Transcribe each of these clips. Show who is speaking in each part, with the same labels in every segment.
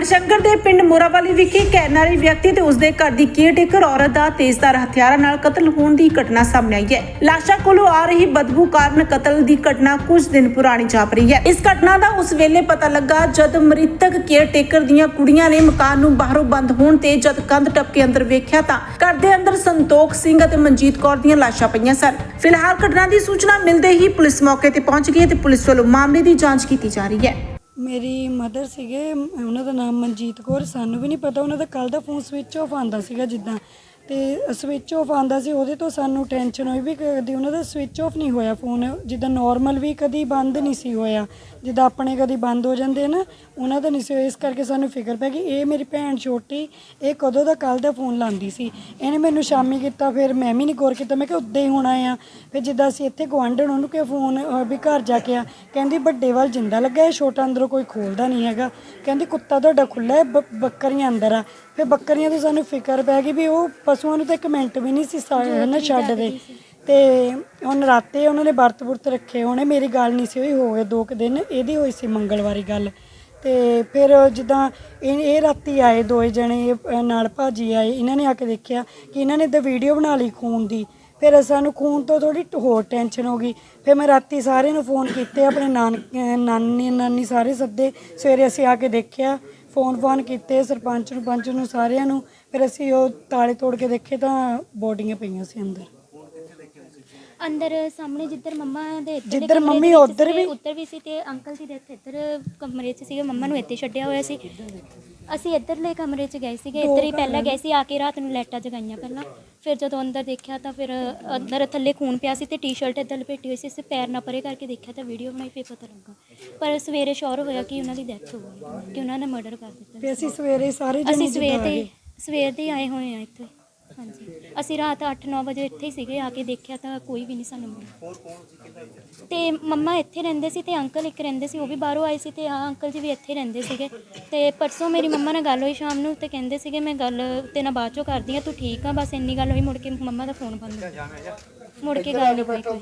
Speaker 1: ਗੜਸ਼ੰਕਰ ਦੇ ਪਿੰਡ ਮੋਰਾਵਾਲੀ ਵਿਖੇ ਇੱਕ ਵਿਅਕਤੀ ਤੇ ਉਸਦੇ ਘਰ ਦੀ ਕੇਅਰਟੇਕਰ ਔਰਤ ਦਾ ਤੇਜ਼ਧਾਰ ਹਥਿਆਰਾਂ ਨਾਲ ਕਤਲ ਹੋਣ ਦੀ ਘਟਨਾ ਸਾਹਮਣੇ ਆਈ ਹੈ। ਲਾਸ਼ਾਂ ਕੋਲੋਂ ਆ ਰਹੀ ਬਦਬੂ ਕਾਰਨ ਕਤਲ ਦੀ ਘਟਨਾ ਕੁਝ ਦਿਨ ਪੁਰਾਣੀ ਜਾਪ ਰਹੀ ਹੈ। ਇਸ ਘਟਨਾ ਦਾ ਉਸ ਵੇਲੇ ਪਤਾ ਲੱਗਾ ਜਦ ਮ੍ਰਿਤਕ ਕੇਅਰਟੇਕਰ ਦੀਆਂ ਕੁੜੀਆਂ ਨੇ ਮਕਾਨ ਨੂੰ ਬਾਹਰੋਂ ਬੰਦ ਹੋਣ ਤੇ ਜਦ ਕੰਧ ਟੱਪ ਕੇ ਅੰਦਰ ਵੇਖਿਆ ਤਾਂ ਘਰ ਦੇ ਅੰਦਰ ਸੰਤੋਖ ਸਿੰਘ ਅਤੇ ਮਨਜੀਤ ਕੌਰ ਦੀਆਂ ਲਾਸ਼ਾਂ ਪਈਆਂ ਸਨ। ਫਿਲਹਾਲ ਘਟਨਾ ਦੀ ਸੂਚਨਾ ਮਿਲਦੇ ਹੀ ਪੁਲਿਸ ਮੌਕੇ ਤੇ ਪਹੁੰਚ ਗਈ ਤੇ ਪੁਲਿਸ ਵੱਲੋਂ ਮਾਮਲੇ ਦੀ ਜਾਂਚ ਕੀਤੀ ਜਾ ਰਹੀ ਹੈ।
Speaker 2: ਮੇਰੀ ਮਦਰ ਸੀਗੇ, ਉਹਨਾਂ ਦਾ ਨਾਮ ਮਨਜੀਤ ਕੌਰ, ਸਾਨੂੰ ਵੀ ਨਹੀਂ ਪਤਾ, ਉਹਨਾਂ ਦਾ ਕੱਲ ਦਾ ਫੋਨ ਸਵਿਚ ਆਫ ਆਂਦਾ ਸੀਗਾ ਜਿੱਦਾਂ। ਤੇ ਸਵਿਚ ਆਫ ਆਂਦਾ ਸੀ ਉਹਦੇ ਤੋਂ ਸਾਨੂੰ ਟੈਨਸ਼ਨ ਹੋਈ ਵੀ ਕਦੀ ਉਹਨਾਂ ਦਾ ਸਵਿਚ ਆਫ ਨਹੀਂ ਹੋਇਆ ਫੋਨ ਜਿੱਦਾਂ ਨਾਰਮਲ ਵੀ ਕਦੀ ਬੰਦ ਨਹੀਂ ਸੀ ਹੋਇਆ ਜਿੱਦਾਂ ਆਪਣੇ ਕਦੀ ਬੰਦ ਹੋ ਜਾਂਦੇ ਆ ਨਾ ਉਹਨਾਂ ਦਾ ਨਹੀਂ ਸੀ ਹੋਇਆ ਇਸ ਕਰਕੇ ਸਾਨੂੰ ਫਿਕਰ ਪੈ ਗਈ ਇਹ ਮੇਰੀ ਭੈਣ ਛੋਟੀ ਇਹ ਕਦੋਂ ਦਾ ਕੱਲ ਦਾ ਫੋਨ ਲਾਉਂਦੀ ਸੀ ਇਹਨੇ ਮੈਨੂੰ ਸ਼ਾਮੀ ਕੀਤਾ ਫਿਰ ਮੈਂ ਵੀ ਨਹੀਂ ਗੌਰ ਕੀਤਾ ਮੈਂ ਕਿ ਉੱਦਾਂ ਹੀ ਹੋਣਾ ਆ ਫਿਰ ਜਿੱਦਾਂ ਅਸੀਂ ਇੱਥੇ ਗੁਆਂਢਣ ਉਹਨੂੰ ਕਿ ਫੋਨ ਅਹ, ਵੀ ਘਰ ਜਾ ਕੇ ਆ ਕਹਿੰਦੀ ਵੱਡੇ ਵੱਲ ਜਿੰਦਾ ਲੱਗਾ ਹੈ ਛੋਟਾ ਅੰਦਰੋਂ ਕੋਈ ਖੋਲਦਾ ਨਹੀਂ ਹੈਗਾ ਕਹਿੰਦੀ ਕੁੱਤਾ ਤੁਹਾਡਾ ਖੁੱਲਾ ਹੈ ਬ- ਬੱਕਰੀਆਂ ਅੰਦਰ ਆ ਫਿਰ ਬੱਕਰੀਆਂ ਤੋਂ ਸਾਨੂੰ ਫਿਕਰ ਪੈ ਗਈ ਵੀ ਉਹ ਪਸ਼ੂਆਂ ਨੂੰ ਤਾਂ ਇੱਕ ਮਿੰਟ ਵੀ ਨਹੀਂ ਸੀ ਸਾ- ਨਾ ਛੱਡਦੇ ਤੇ ਹੁਣ ਰਾਤੇ ਉਹਨਾਂ ਨੇ ਵਰਤ ਵੁਰਤ ਰੱਖੇ ਹੋਣੇ। ਮੇਰੀ ਗੱਲ ਨਹੀਂ ਸੀ ਹੋਈ ਹੋ ਗਏ ਦੋ ਕੁ ਦਿਨ ਇਹਦੀ ਹੋਈ ਸੀ ਮੰਗਲਵਾਰੀ ਗੱਲ। ਤੇ ਫਿਰ ਜਿੱਦਾਂ ਇਹ ਇਹ ਰਾਤੀ ਆਏ ਦੋਏ ਜਣੇ ਅਹ ਨਾਲ ਭਾਜੀ ਆਏ ਇਹਨਾਂ ਨੇ ਆ ਕੇ ਦੇਖਿਆ ਕਿ ਇਹਨਾਂ ਨੇ ਤਾਂ ਵੀਡੀਓ ਬਣਾ ਲਈ ਖੂਨ ਦੀ। ਫਿਰ ਸਾਨੂੰ ਖੂਨ ਤੋਂ ਥੋੜੀ ਹੋਰ ਟੈਨਸ਼ਨ ਹੋ ਗਈ। ਫਿਰ ਮੈਂ ਰਾਤੀ ਸਾਰਿਆਂ ਨੂੰ ਫੋਨ ਕੀਤੇ ਆਪਣੇ ਨਾਨ ਅਹ ਨਾਨੀ ਨਾਨੀ ਸਾਰੇ ਸੱਦੇ। ਸਵੇਰੇ ਅਸੀਂ ਆ ਕੇ ਦੇਖਿਆ ਫੋਨ ਫੋਨ ਕੀਤੇ ਸਰਪੰਚ ਨੂੰ ਪੰਚ ਨੂੰ ਸਾਰਿਆਂ ਨੂੰ। ਫਿਰ ਅਸੀਂ ਉਹ ਤਾਲੇ ਤੋੜ ਕੇ ਦੇਖੇ ਤਾਂ ਬੋਡੀਆਂ ਪਈਆਂ ਸੀ ਅੰਦਰ।
Speaker 3: ਅੰਦਰ ਸਾਹਮਣੇ ਜਿੱਧਰ ਮੰਮਾ ਦੇ ਇੱਧਰ ਦੇ
Speaker 2: ਜਿੱਧਰ
Speaker 3: ਕਮਰੇ
Speaker 2: ਮੰਮੀ
Speaker 3: ਦੇ ਵਿੱਚ
Speaker 2: ਉੱਧਰ ਵੀ?
Speaker 3: ਉੱਧਰ ਵੀ ਸੀ ਤੇ ਅੰਕਲ ਦੀ ਡੈਥ ਇੱਧਰ ਕਮਰੇ 'ਚ ਸੀਗੇ ਮੰਮਾ ਨੂੰ ਇੱਥੇ ਛੱਡਿਆ ਹੋਇਆ ਸੀ। ਅਸੀਂ ਇੱਧਰਲੇ ਕਮਰੇ 'ਚ ਗਏ ਸੀਗੇ ਇੱਧਰ ਹੀ ਪਹਿਲਾਂ ਗਏ ਸੀ ਆ ਕੇ ਰਾਤ ਨੂੰ ਲਾਈਟਾਂ ਜਗਾਈਆਂ ਪਹਿਲਾਂ। ਫਿਰ ਜਦੋਂ ਅੰਦਰ ਦੇਖਿਆ ਤਾਂ ਫਿਰ ਅੰਦਰ ਥੱਲੇ ਖੂਨ ਪਿਆ ਸੀ ਤੇ ਟੀ-ਸ਼ਰਟ ਇੱਧਰ ਲਪੇਟੀ ਹੋਈ ਸੀ ਅਸੀਂ ਪੈਰ ਨਾ ਪਰੇ ਕਰਕੇ ਦੇਖਿਆ ਤਾਂ ਵੀਡੀਓ ਬਣਾਈ ਫਿਰ ਪਤਾ ਲੱਗਾ। ਪਰ ਸਵੇਰੇ ਸ਼ੋਰ ਹੋਇਆ ਕਿ ਉਹਨਾਂ ਦੀ ਡੈਥ ਹੋ ਗਈ ਕਿ ਉਹਨਾਂ ਨੇ ਮਰਡਰ ਕਰ ਦਿੱਤਾ।
Speaker 2: ਫਿਰ ਅਸੀਂ ਸਵੇਰੇ ਸਾਰੇ ਜਣੇ
Speaker 3: ਅਸੀਂ ਸਵੇਰ ਦੇ। ਸਵੇਰ ਦੇ ਆਏ ਹੋਏ ਆ ਇੱਥੇ। ਹਾਂਜੀ। ਅਸੀਂ ਰਾਤ 8-9 ਵਜੇ ਇੱਥੇ ਹੀ ਸੀਗੇ ਆ ਕੇ ਦੇਖਿਆ ਤਾਂ ਕੋਈ ਵੀ ਨਹੀਂ ਸਾਨੂੰ ਮਿਲਿਆ। ਤੇ ਮੰਮਾ ਇੱਥੇ ਰਹਿੰਦੇ ਸੀ ਤੇ ਅੰਕਲ ਇੱਕ ਰਹਿੰਦੇ ਸੀ ਉਹ ਵੀ ਬਾਹਰੋਂ ਆਏ ਸੀ ਤੇ ਆ ਅੰਕਲ ਜੀ ਵੀ ਇੱਥੇ ਰਹਿੰਦੇ ਸੀਗੇ। ਤੇ ਪਰਸੋਂ ਮੇਰੀ ਮੰਮਾ ਨਾਲ ਗੱਲ ਹੋਈ ਸ਼ਾਮ ਨੂੰ ਤੇ ਕਹਿੰਦੇ ਸੀਗੇ ਮੈਂ ਗੱਲ ਤੇ ਨਾਲ ਬਾਅਦ ਚੋਂ ਕਰਦੀ ਆ ਤੂੰ ਠੀਕ ਆ ਬਸ ਇੰਨੀ ਗੱਲ ਹੋਈ ਮੁੜ ਕੇ ਮੰਮਾ ਦਾ ਫੋਨ ਬੰਦ ਹੋ ਗਿਆ। ਮੁੜ ਕੇ ਗੱਲ ਨਹੀਂ ਹੋਈ ਕੋਈ।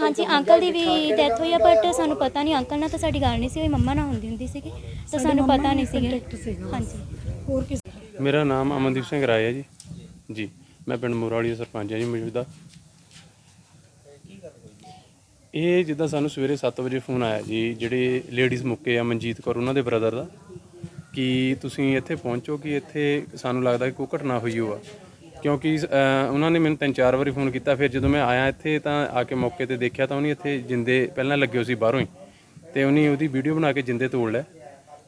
Speaker 3: ਹਾਂਜੀ ਅੰਕਲ ਦੀ ਵੀ ਡੈਥ ਹੋਈ ਆ ਬਟ ਸਾਨੂੰ ਪਤਾ ਨਹੀਂ ਅੰਕਲ ਨਾਲ ਤਾਂ ਸਾਡੀ ਗੱਲ ਨਹੀਂ ਸੀ ਹੋਈ ਮੰਮਾ ਨਾਲ ਹੁੰਦੀ ਹੁੰਦੀ ਸੀਗੀ ਤਾਂ ਸਾਨੂੰ ਪਤਾ ਨਹੀਂ ਸੀਗਾ। ਹਾਂਜੀ।
Speaker 2: ਹੋਰ ਕਿਸ
Speaker 4: ਮੇਰਾ ਨਾਮ ਅਮਨਦੀਪ ਸਿੰਘ ਰਾਏ ਹੈ ਜੀ। ਜੀ, ਮੈਂ ਪਿੰਡ ਮੋਰਾਲੀ ਦਾ ਸਰਪੰਚ ਹਾਂ ਜੀ, ਮੌਜੂਦਾ। ਇਹ ਜਿੱਦਾਂ ਸਾਨੂੰ ਸਵੇਰੇ 7 ਵਜੇ ਫੋਨ ਆਇਆ ਜੀ, ਜਿਹੜੇ ਲੇਡੀਜ਼ ਮੁੱਕੇ ਆ, ਮਨਜੀਤ ਕੌਰ, ਉਹਨਾਂ ਦੇ ਬ੍ਰਦਰ ਦਾ, ਕਿ ਤੁਸੀਂ ਇੱਥੇ ਪਹੁੰਚੋ ਕਿ ਇੱਥੇ ਸਾਨੂੰ ਲੱਗਦਾ ਕਿ ਕੋਈ ਘਟਨਾ ਹੋਈ ਹੋਆ। ਕਿਉਂਕਿ ਉਹਨਾਂ ਨੇ ਮੈਨੂੰ ਤਿੰਨ ਚਾਰ ਵਾਰੀ ਫੋਨ ਕੀਤਾ, ਫਿਰ ਜਦੋਂ ਮੈਂ ਆਇਆ ਇੱਥੇ ਤਾਂ ਆ ਕੇ ਮੌਕੇ ਤੇ ਦੇਖਿਆ ਤਾਂ ਉਹਨੇ ਇੱਥੇ ਜਿੰਦੇ ਪਹਿਲਾਂ ਲੱਗੇ ਹੋਏ ਸੀ ਬਾਹਰੋਂ ਹੀ, ਤੇ ਉਹਨੇ ਉਹਦੀ ਵੀਡੀਓ ਬਣਾ ਕੇ ਜਿੰਦੇ ਤੋੜ ਲਿਆ,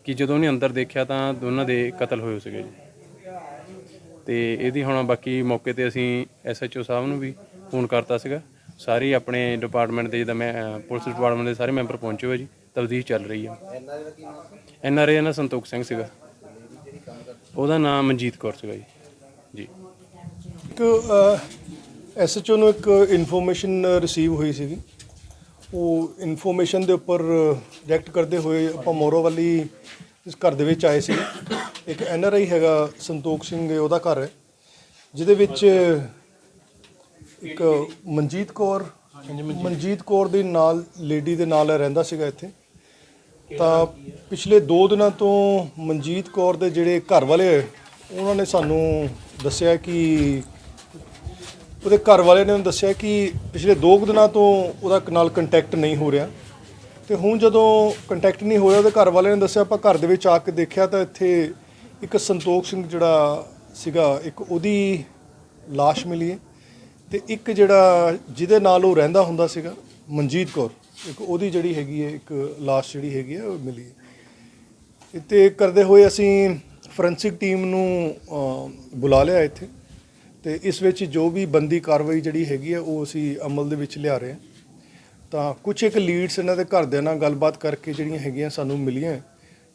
Speaker 4: ਕਿ ਜਦੋਂ ਉਹਨੇ ਅੰਦਰ ਦੇਖਿਆ ਤਾਂ ਦੋਨਾਂ ਦੇ ਕਤਲ ਹੋਏ ਸੀਗੇ ਜੀ। ਤੇ ਇਹਦੀ ਹੁਣ ਬਾਕੀ ਮੌਕੇ ਤੇ ਅਸੀਂ ਐਸਐਚਓ ਸਾਹਿਬ ਨੂੰ ਵੀ ਫੋਨ ਕਰਤਾ ਸੀਗਾ। ਸਾਰੇ ਆਪਣੇ ਡਿਪਾਰਟਮੈਂਟ ਦੇ ਜਿੱਦਾਂ ਮੈਂ ਪੁਲਿਸ ਡਿਪਾਰਟਮੈਂਟ ਦੇ ਸਾਰੇ ਮੈਂਬਰ ਪਹੁੰਚੇ ਹੋਏ ਜੀ ਤਬਦੀਲ ਚੱਲ ਰਹੀ ਆ। ਐਨਆਰਏ ਦਾ ਸੰਤੋਖ ਸਿੰਘ ਸੀਗਾ। ਉਹਦਾ ਨਾਮ ਮਨਜੀਤ ਕੌਰ ਸੀਗਾ ਜੀ। ਜੀ।
Speaker 5: ਇੱਕ ਐਸਐਚਓ ਨੂੰ ਇੱਕ ਇਨਫੋਰਮੇਸ਼ਨ ਰਿਸੀਵ ਹੋਈ ਸੀਗੀ। ਉਹ ਇਨਫੋਰਮੇਸ਼ਨ ਦੇ ਉੱਪਰ ਰਿਐਕਟ ਕਰਦੇ ਹੋਏ ਆਪਾਂ ਮੋਰੋਵਾਲੀ ਇਸ ਘਰ ਦੇ ਵਿੱਚ ਆਏ ਸੀ। ਇੱਕ ਐਨਆਰਆਈ ਹੈਗਾ ਸੰਤੋਖ ਸਿੰਘ ਉਹਦਾ ਘਰ ਹੈ ਜਿਹਦੇ ਵਿੱਚ ਇੱਕ ਮਨਜੀਤ ਕੌਰ ਮਨਜੀਤ। ਕੌਰ ਦੇ ਨਾਲ ਲੇਡੀ ਦੇ ਨਾਲ ਰਹਿੰਦਾ ਸੀਗਾ ਇੱਥੇ। ਤਾਂ ਪਿਛਲੇ 2 ਦਿਨਾਂ ਤੋਂ ਮਨਜੀਤ ਕੌਰ ਦੇ ਜਿਹੜੇ ਘਰ ਵਾਲੇ ਉਹਨਾਂ ਨੇ ਸਾਨੂੰ ਦੱਸਿਆ ਕਿ ਉਹਦੇ ਘਰ ਵਾਲੇ ਨੇ ਉਹਨੂੰ ਦੱਸਿਆ ਕਿ ਪਿਛਲੇ 2 ਦਿਨਾਂ ਤੋਂ ਉਹਦਾ ਨਾਲ ਕੰਟੈਕਟ ਨਹੀਂ ਹੋ ਰਿਹਾ। ਤੇ ਹੁਣ ਜਦੋਂ ਕੰਟੈਕਟ ਨਹੀਂ ਹੋਇਆ ਉਹਦੇ ਘਰ ਵਾਲੇ ਨੇ ਦੱਸਿਆ ਆਪਾਂ ਘਰ ਦੇ ਵਿੱਚ ਆ ਕੇ ਦੇਖਿਆ ਤਾਂ ਇੱਥੇ ਇੱਕ ਸੰਤੋਖ ਸਿੰਘ ਜਿਹੜਾ ਸੀਗਾ ਇੱਕ ਉਹਦੀ লাশ ਮਿਲੀ ਹੈ ਤੇ ਇੱਕ ਜਿਹੜਾ ਜਿਹਦੇ ਨਾਲ ਉਹ ਰਹਿੰਦਾ ਹੁੰਦਾ ਸੀਗਾ ਮਨਜੀਤ ਕੌਰ ਇੱਕ ਉਹਦੀ ਜਿਹੜੀ ਹੈਗੀ ਹੈ ਇੱਕ লাশ ਜਿਹੜੀ ਹੈਗੀ ਹੈ ਉਹ ਮਿਲੀ ਹੈ ਤੇ ਕਰਦੇ ਹੋਏ ਅਸੀਂ ਫੋਰੈਂਸਿਕ ਟੀਮ ਨੂੰ ਅ, ਬੁਲਾ ਲਿਆ ਇੱਥੇ ਤੇ ਇਸ ਵਿੱਚ ਜੋ ਵੀ ਬੰਦੀ ਕਾਰਵਾਈ ਜਿਹੜੀ ਹੈਗੀ ਹੈ ਉਹ ਅਸੀਂ ਅਮਲ ਦੇ ਵਿੱਚ ਲਿਆ ਰਹੇ ਹਾਂ ਤਾਂ ਕੁਝ ਇੱਕ ਲੀਡਸ ਇਹਨਾਂ ਦੇ ਘਰਦਿਆਂ ਨਾਲ ਗੱਲਬਾਤ ਕਰਕੇ ਜਿਹੜੀਆਂ ਹੈਗੀਆਂ ਸਾਨੂੰ ਮਿਲੀਆਂ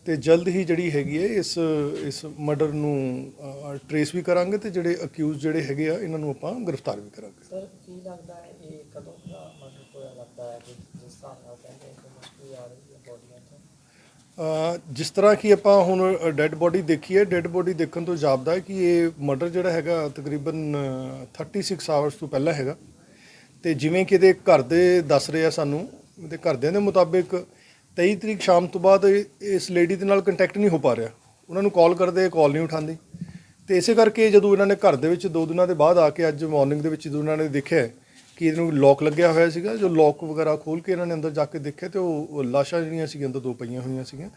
Speaker 5: ਤੇ ਜਲਦ ਹੀ ਜਿਹੜੀ ਹੈਗੀ ਹੈ ਇਸ ਇਸ ਮਰਡਰ ਨੂੰ ਟਰੇਸ ਵੀ ਕਰਾਂਗੇ ਤੇ ਜਿਹੜੇ ਅਕਿਊਜ਼ ਜਿਹੜੇ ਹੈਗੇ ਆ ਇਹਨਾਂ ਨੂੰ ਆਪਾਂ ਗ੍ਰਿਫਤਾਰ ਵੀ ਕਰਾਂਗੇ।
Speaker 6: ਸਰ ਕੀ ਲੱਗਦਾ ਹੈ ਇਹ ਕਦੋਂ ਦਾ ਮਰਡਰ ਹੋਇਆ ਲੱਗਦਾ ਹੈ? ਜਿਸ ਹਿਸਾਬ ਨਾਲ ਕਹਿੰਦੇ ਕਿ ਮੁਸ਼ਕਿਲ ਆ ਰਹੀ ਹੈ ਬੋਡੀਆਂ ਤੋਂ।
Speaker 5: ਜਿਸ ਤਰ੍ਹਾਂ ਕਿ ਆਪਾਂ ਹੁਣ ਡੈੱਡ ਬੋਡੀ ਦੇਖੀ ਹੈ ਡੈੱਡ ਬੋਡੀ ਦੇਖਣ ਤੋਂ ਜਾਪਦਾ ਹੈ ਕਿ ਇਹ ਮਰਡਰ ਜਿਹੜਾ ਹੈਗਾ ਤਕਰੀਬਨ ਅ, 36 ਆਵਰਸ ਤੋਂ ਪਹਿਲਾਂ ਹੈਗਾ। ਤੇ ਜਿਵੇਂ ਕਿ ਇਹਦੇ ਘਰ ਦੇ ਦੱਸ ਰਹੇ ਆ ਸਾਨੂੰ ਇਹਦੇ ਘਰਦਿਆਂ ਦੇ ਮੁਤਾਬਿਕ 23 ਤਰੀਕ ਸ਼ਾਮ ਤੋਂ ਬਾਅਦ ਇਸ ਲੇਡੀ ਦੇ ਨਾਲ ਕੰਟੈਕਟ ਨਹੀਂ ਹੋ ਪਾ ਰਿਹਾ। ਉਹਨਾਂ ਨੂੰ ਕਾਲ ਕਰਦੇ ਕਾਲ ਨਹੀਂ ਉਠਾਉਂਦੀ। ਤੇ ਇਸੇ ਕਰਕੇ ਜਦੋਂ ਇਹਨਾਂ ਨੇ ਘਰ ਦੇ ਵਿੱਚ ਦੋ ਦਿਨਾਂ ਦੇ ਬਾਅਦ ਆ ਕੇ ਅੱਜ ਮਾਰਨਿੰਗ ਦੇ ਵਿੱਚ ਜਦੋਂ ਇਹਨਾਂ ਨੇ ਦੇਖਿਆ ਕਿ ਇਹਨੂੰ ਲੋਕ ਲੱਗਿਆ ਹੋਇਆ ਸੀਗਾ, ਜੋ ਲੋਕ ਵਗੈਰਾ ਖੋਲ ਕੇ ਇਹਨਾਂ ਨੇ ਅੰਦਰ ਜਾ ਕੇ ਦੇਖਿਆ ਤੇ ਉਹ ਉਹ ਲਾਸ਼ਾਂ ਜਿਹੜੀਆਂ ਸੀਗੀਆਂ, ਅੰਦਰ ਦੋ ਪਈਆਂ ਹੋਈਆਂ ਸੀਗੀਆਂ।